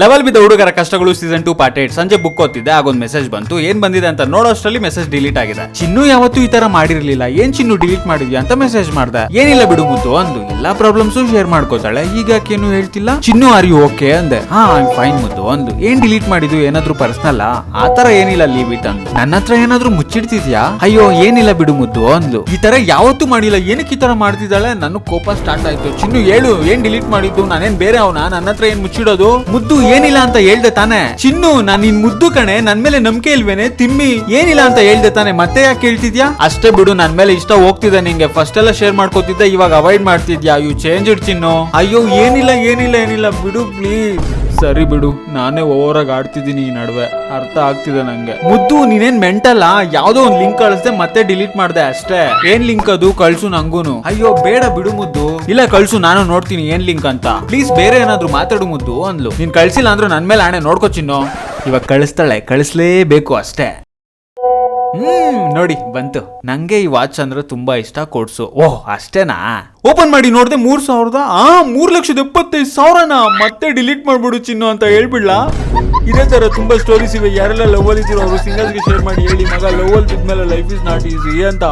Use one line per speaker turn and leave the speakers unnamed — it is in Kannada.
ಲೆವೆಲ್ ಬಿದ್ದ ಹುಡುಗರ ಕಷ್ಟಗಳು ಸೀಸನ್ ಟೂ ಪಾರ್ಟ್ ಏಟ್ ಸಂಜೆ ಬುಕ್ ಓದ್ತಿದ್ದೆ, ಆಗೊಂದು ಮೆಸೇಜ್ ಬಂತು. ಏನ್ ಬಂದಿದೆ ಅಂತ ನೋಡೋಷ್ಟರಲ್ಲಿ ಮೆಸೇಜ್ ಡಿಲೀಟ್ ಆಗಿದೆ. ಚಿನ್ನು ಯಾವತ್ತೂ ಈ ತರ ಮಾಡಿರ್ಲಿಲ್ಲ. ಏನ್ ಚಿನ್ನು ಡಿಲೀಟ್ ಮಾಡಿದ್ಯಾ ಅಂತ ಮೆಸೇಜ್ ಮಾಡ್ದೆ. ಏನಿಲ್ಲ ಬಿಡು ಮುದ್ದು ಅಂದು ಎಲ್ಲಾ ಪ್ರಾಬ್ಲಮ್ಸ್ ಶೇರ್ ಮಾಡ್ಕೋತಾಳೆ. ಈಗ ಯಾಕೇನು ಹೇಳ್ತಿಲ್ಲ? ಚಿನ್ನು ಆರ್ ಯು ಓಕೆ ಅಂದೆ. ಹಾ ಫೈನ್ ಮುದ್ದು ಅಂದು. ಏನ್ ಡಿಲೀಟ್ ಮಾಡಿದ್ದು? ಏನಾದ್ರೂ ಪರ್ಸನಲ್ ಆ? ತರ ಏನಿಲ್ಲ ಲೀವ್ ಇಟ್ ಅಂದು. ನನ್ನ ಹತ್ರ ಏನಾದ್ರೂ ಮುಚ್ಚಿಡ್ತಿದ್ಯಾ? ಅಯ್ಯೋ, ಏನಿಲ್ಲ ಬಿಡು ಮುದ್ದು ಅಂದು. ಈ ತರ ಯಾವತ್ತೂ ಮಾಡಿಲ್ಲ. ಏನಕ್ಕೆ ಈ ತರ ಮಾಡ್ತಿದ್ದಾಳೆ? ನನ್ನ ಕೋಪ ಸ್ಟಾರ್ಟ್ ಆಯ್ತು. ಚಿನ್ನು, ಹೇಳು, ಏನ್ ಡಿಲೀಟ್ ಮಾಡಿದ್ದು? ನಾನೇನ್ ಬೇರೆ ಅವನ? ನನ್ನ ಹತ್ರ ಏನ್ ಮುಚ್ಚಿಡೋದು? ಮುದ್ದು ಏನಿಲ್ಲ ಅಂತ ಹೇಳ್ದೆ ತಾನೆ. ಚಿನ್ನು, ನಾನ್ ನಿನ್ ಮುದ್ದು ಕಣೆ, ನನ್ ಮೇಲೆ ನಂಬಿಕೆ ಇಲ್ವೇನೆ? ತಿಮ್ಮಿ, ಏನಿಲ್ಲ ಅಂತ ಹೇಳ್ದೆ ತಾನೆ. ಮತ್ತೆ ಯಾಕೆ ಕೇಳ್ತಿದ್ಯಾ ಅಷ್ಟೇ ಬಿಡು, ನನ್ ಮೇಲೆ ಇಷ್ಟ ಹೋಗ್ತಿದೆ ನಿಂಗೆ. ಫಸ್ಟ್ ಎಲ್ಲ ಶೇರ್ ಮಾಡ್ಕೋತಿದ್ದೆ, ಇವಾಗ ಅವಾಯ್ಡ್ ಮಾಡ್ತಿದ್ಯಾ? You changed Chinnu. ಅಯ್ಯೋ, ಏನಿಲ್ಲ ಏನಿಲ್ಲ ಏನಿಲ್ಲ. ಬಿಡು ಪ್ಲೀಸ್ ಸರಿ ಬಿಡು, ನಾನೇ ಓವರಾಗಿ ಆಡ್ತಿದ್ದೀನಿ ಈ ನಡುವೆ. ಅರ್ಥ ಆಗ್ತಿದೆ ನಂಗೆ. ಮುದ್ದು, ನೀನೇನ್ ಮೆಂಟಲ್ಲ ಯಾವ್ದೋ ಒಂದ್ ಲಿಂಕ್ ಕಳಿಸ್ದೆ, ಮತ್ತೆ ಡಿಲೀಟ್ ಮಾಡ್ದೆ ಅಷ್ಟೇ. ಏನ್ ಲಿಂಕ್ ಅದು? ಕಳ್ಸು ನಂಗೂನು. ಅಯ್ಯೋ, ಬೇಡ ಬಿಡು ಮುದ್ದು. ಇಲ್ಲ, ಕಳ್ಸು, ನಾನು ನೋಡ್ತೀನಿ ಏನ್ ಲಿಂಕ್ ಅಂತ. ಪ್ಲೀಸ್ ಬೇರೆ ಏನಾದ್ರು ಮಾತಾಡು ಮುದ್ದು, ಅಂದ್ಲು. ನೀನ್ ಕಳ್ಸಿಲ್ಲ ಅಂದ್ರೂ ನನ್ ಮೇಲೆ ಆಣೆ ನೋಡ್ಕೋ ಚಿನ್ನು. ಇವಾಗ ಕಳಿಸ್ತಾಳೆ, ಕಳಿಸ್ಲೇಬೇಕು ಅಷ್ಟೇ. ಹ್ಮ್, ನೋಡಿ, ಬಂತು. ನಂಗೆ ಈ ವಾಚ್ ಅಂದ್ರೆ ತುಂಬಾ ಇಷ್ಟ, ಕೊಡ್ಸು. ಓಹ್, ಅಷ್ಟೇನಾ? ಓಪನ್ ಮಾಡಿ ನೋಡ್ದೆ ಮೂರ್ ಸಾವಿರದ, ಆ, ಮೂರ್ ಲಕ್ಷದ ಎಪ್ಪತ್ತೈದು ಸಾವಿರನ ಮತ್ತೆ ಡಿಲೀಟ್ ಮಾಡ್ಬಿಡು ಚಿನ್ನು ಅಂತ ಹೇಳ್ಬಿಡ್ಲ? ಇದೇ ತರ ತುಂಬಾ ಸ್ಟೋರೀಸ್ ಇವೆ. ಯಾರೆಲ್ಲ ಲವ್ ಅಲ್ಲಿ ಇದ್ರು ಅವರು ಸಿಂಗಲ್ಸ್ಗೆ ಶೇರ್ ಮಾಡಿ ಹೇಳಿ. ಮಗ ಲವ್ ಅಲ್ಲಿ ಬಿದ್ಮೇಲೆ ಲೈಫ್ ಇಸ್ ನಾಟ್ ಈಸಿ ಅಂತ.